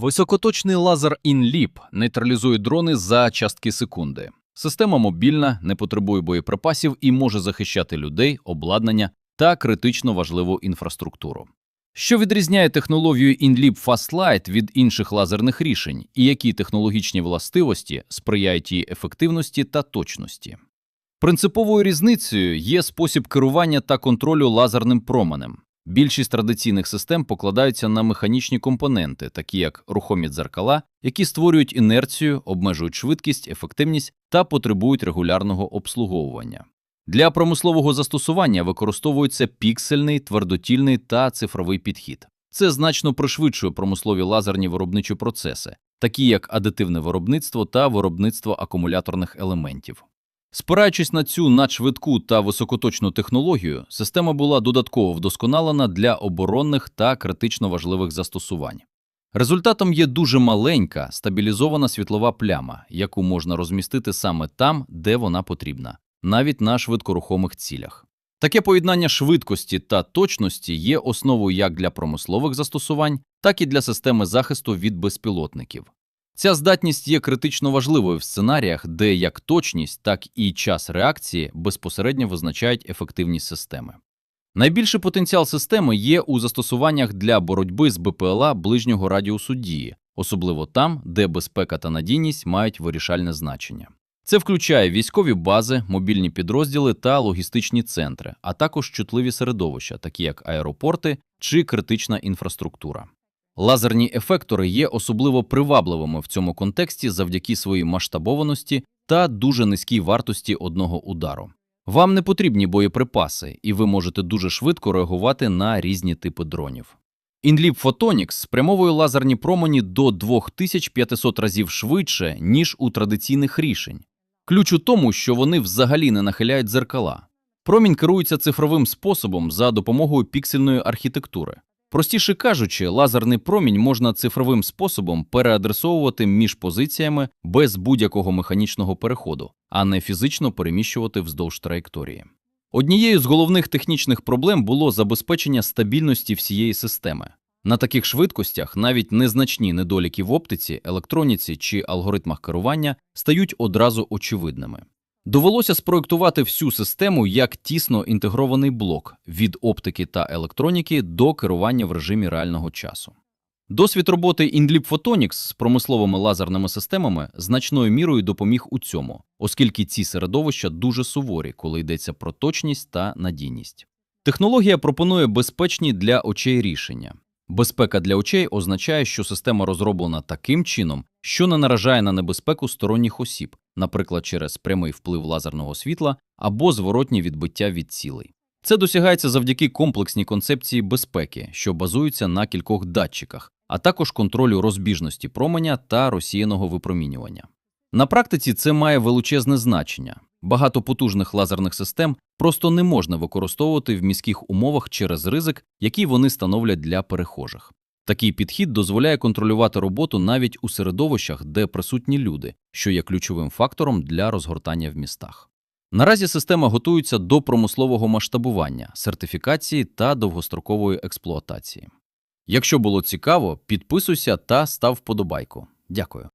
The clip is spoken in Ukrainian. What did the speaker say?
Високоточний лазер InLeap нейтралізує дрони за частки секунди. Система мобільна, не потребує боєприпасів і може захищати людей, обладнання та критично важливу інфраструктуру. Що відрізняє технологію InLeap FastLight від інших лазерних рішень, і які технологічні властивості сприяють її ефективності та точності? Принциповою різницею є спосіб керування та контролю лазерним променем. Більшість традиційних систем покладаються на механічні компоненти, такі як рухомі дзеркала, які створюють інерцію, обмежують швидкість, ефективність та потребують регулярного обслуговування. Для промислового застосування використовується піксельний, твердотільний та цифровий підхід. Це значно пришвидшує промислові лазерні виробничі процеси, такі як адитивне виробництво та виробництво акумуляторних елементів. Спираючись на цю надшвидку та високоточну технологію, система була додатково вдосконалена для оборонних та критично важливих застосувань. Результатом є дуже маленька стабілізована світлова пляма, яку можна розмістити саме там, де вона потрібна, навіть на швидкорухомих цілях. Таке поєднання швидкості та точності є основою як для промислових застосувань, так і для системи захисту від безпілотників. Ця здатність є критично важливою в сценаріях, де як точність, так і час реакції безпосередньо визначають ефективність системи. Найбільший потенціал системи є у застосуваннях для боротьби з БПЛА ближнього радіусу дії, особливо там, де безпека та надійність мають вирішальне значення. Це включає військові бази, мобільні підрозділи та логістичні центри, а також чутливі середовища, такі як аеропорти чи критична інфраструктура. Лазерні ефектори є особливо привабливими в цьому контексті завдяки своїй масштабованості та дуже низькій вартості одного удару. Вам не потрібні боєприпаси, і ви можете дуже швидко реагувати на різні типи дронів. InLeap Photonics спрямовує лазерні промені до 2500 разів швидше, ніж у традиційних рішень. Ключ у тому, що вони взагалі не нахиляють дзеркала. Промінь керується цифровим способом за допомогою піксельної архітектури. Простіше кажучи, лазерний промінь можна цифровим способом переадресовувати між позиціями без будь-якого механічного переходу, а не фізично переміщувати вздовж траєкторії. Однією з головних технічних проблем було забезпечення стабільності всієї системи. На таких швидкостях навіть незначні недоліки в оптиці, електроніці чи алгоритмах керування стають одразу очевидними. Довелося спроектувати всю систему як тісно інтегрований блок від оптики та електроніки до керування в режимі реального часу. Досвід роботи InLeap Photonics з промисловими лазерними системами значною мірою допоміг у цьому, оскільки ці середовища дуже суворі, коли йдеться про точність та надійність. Технологія пропонує безпечні для очей рішення. Безпека для очей означає, що система розроблена таким чином, що не наражає на небезпеку сторонніх осіб, наприклад, через прямий вплив лазерного світла або зворотні відбиття від цілей. Це досягається завдяки комплексній концепції безпеки, що базується на кількох датчиках, а також контролю розбіжності променя та розсіяного випромінювання. На практиці це має величезне значення. Багато потужних лазерних систем просто не можна використовувати в міських умовах через ризик, який вони становлять для перехожих. Такий підхід дозволяє контролювати роботу навіть у середовищах, де присутні люди, що є ключовим фактором для розгортання в містах. Наразі система готується до промислового масштабування, сертифікації та довгострокової експлуатації. Якщо було цікаво, підписуйся та став вподобайку. Дякую.